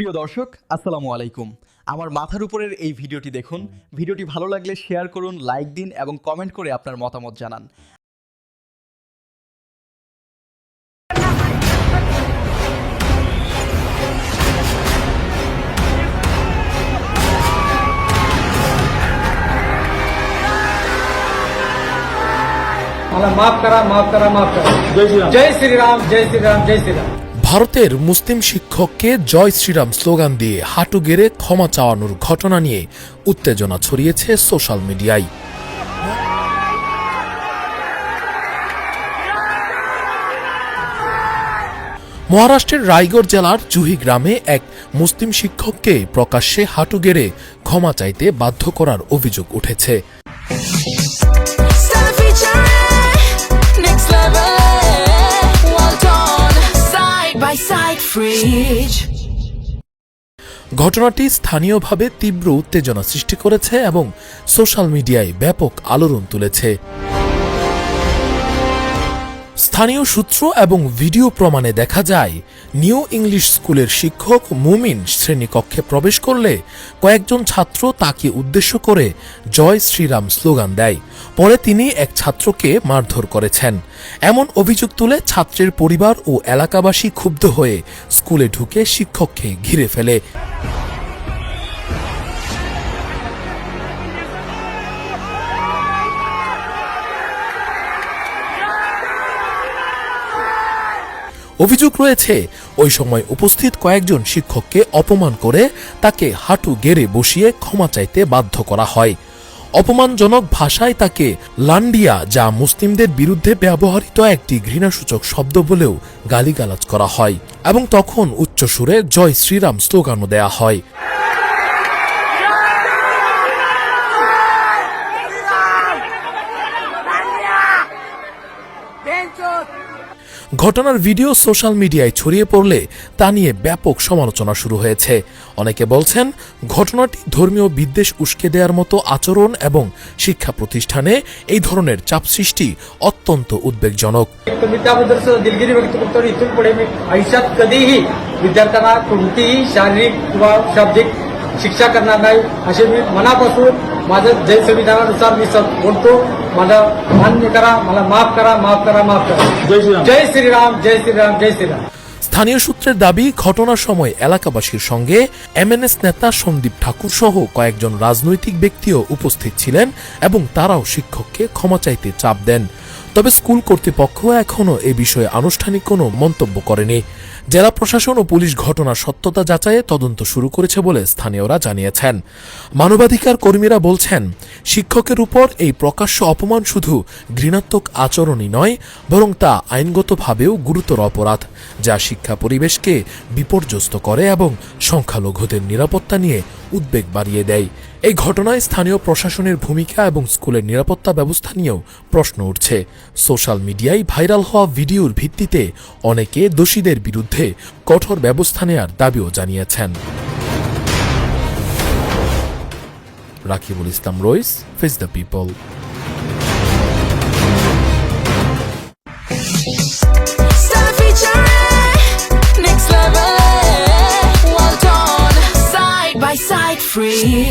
প্রিয় দর্শক আসসালামু আলাইকুম। আমার মাথার উপরের এই ভিডিওটি দেখুন। ভিডিওটি ভালো লাগলে শেয়ার করুন লাইক দিন এবং কমেন্ট করে আপনার মতামত জানান। মাফ করা মাফ করা মাফ করা। জয় শ্রীরাম। জয় শ্রীরাম জয় শ্রীরাম জয় শ্রীরাম। ভারতের মুসলিম শিক্ষককে জয় শ্রীরাম স্লোগান দিয়ে হাঁটু গেড়ে ক্ষমা চাওয়ানোর ঘটনা নিয়ে উত্তেজনা ছড়িয়েছে সোশ্যাল মিডিয়ায়। মহারাষ্ট্রের রায়গড় জেলার জুহি গ্রামে এক মুসলিম শিক্ষককে প্রকাশ্যে হাঁটু গেড়ে ক্ষমা চাইতে বাধ্য করার অভিযোগ উঠেছে। ঘটনাটি স্থানীয়ভাবে তীব্র উত্তেজনা সৃষ্টি করেছে এবং সোশ্যাল মিডিয়ায় ব্যাপক আলোড়ন তুলেছে। স্থানীয় সূত্র এবং ভিডিও প্রমাণে দেখা যায়, নিউ ইংলিশ স্কুলের শিক্ষক মুমিন শ্রেণীকক্ষে প্রবেশ করলে কয়েকজন ছাত্র তাকে উদ্দেশ্য করে জয় শ্রীরাম স্লোগান দেয়। পরে তিনি এক ছাত্রকে মারধর করেছেন। এমন অভিযোগ তুলে ছাত্রের পরিবার ও এলাকাবাসী ক্ষুব্ধ হয়ে স্কুলে ঢুকে শিক্ষককে ঘিরে ফেলে। অভিযোগ রয়েছে, ওই সময় উপস্থিত কয়েকজন শিক্ষককে অপমান করে তাকে হাঁটু গেড়ে বসিয়ে ক্ষমা চাইতে বাধ্য করা হয়। অপমানজনক ভাষায় তাকে লান্ডিয়া, যা মুসলিমদের বিরুদ্ধে ব্যবহৃত একটি ঘৃণাসূচক শব্দ বলেও গালিগালাজ করা হয় এবং তখন উচ্চ সুরে জয় শ্রীরাম স্লোগানও দেয়া হয়। ঘটনার ভিডিও সোশ্যাল মিডিয়ায় ছড়িয়ে পড়লে তা নিয়ে ব্যাপক সমালোচনা শুরু হয়েছে অনেকে বলছেন ঘটনাটি ধর্মীয় বিদ্বেষ উস্কে দেওয়ার মতো আচরণ এবং শিক্ষা প্রতিষ্ঠানে এই ধরনের চাপ সৃষ্টি অত্যন্ত উদ্বেগজনক तुम्ही त्याबद्दल सुद्धा दिलगिरी व्यक्त करतो आणि इथून पुढे मी आयुष्यात कधीही विद्यार्थ्यांना कोणतीही शारीरिक किंवा शाब्दिक शिक्षा करणार नाही असे मी मनापासून माझं जय संविधानानुसार मी सब बोलतो मला मान्य करा मला माफ करा माफ करा माफ करा जय श्रीराम जय श्रीराम जय श्रीराम जय श्रीराम স্থানীয় সূত্রের দাবি ঘটনার সময় এলাকাবাসীর সঙ্গে এমএনএস নেতা সন্দীপ ঠাকুর সহ কয়েকজন রাজনৈতিক ব্যক্তিও উপস্থিত ছিলেন এবং তারাও শিক্ষককে ক্ষমা চাইতে চাপ দেন তবে স্কুল কর্তৃপক্ষ এখনও এ বিষয়ে আনুষ্ঠানিক কোনো মন্তব্য করেনি। জেলা প্রশাসন ও পুলিশ ঘটনার সত্যতা যাচাইয়ে তদন্ত শুরু করেছে বলে স্থানীয়রা জানিয়েছেন। মানবাধিকার কর্মীরা বলছেন, শিক্ষকের উপর এই প্রকাশ্য অপমান শুধু ঘৃণাত্মক আচরণই নয়, বরং তা আইনগতভাবেও গুরুতর অপরাধ, যা শিক্ষা পরিবেশকে বিপর্যস্ত করে এবং সংখ্যালঘুদের নিরাপত্তা নিয়ে উদ্বেগ বাড়িয়ে দেয়। এই ঘটনায় স্থানীয় প্রশাসনের ভূমিকা এবং স্কুলের নিরাপত্তা ব্যবস্থা নিয়েও প্রশ্ন উঠছে। সোশ্যাল মিডিয়ায় ভাইরাল হওয়া ভিডিওর ভিত্তিতে অনেকে দোষীদের বিরুদ্ধে কঠোর ব্যবস্থা নেয়ার দাবিও জানিয়েছেন। Rakibul Islam Rais face the people free.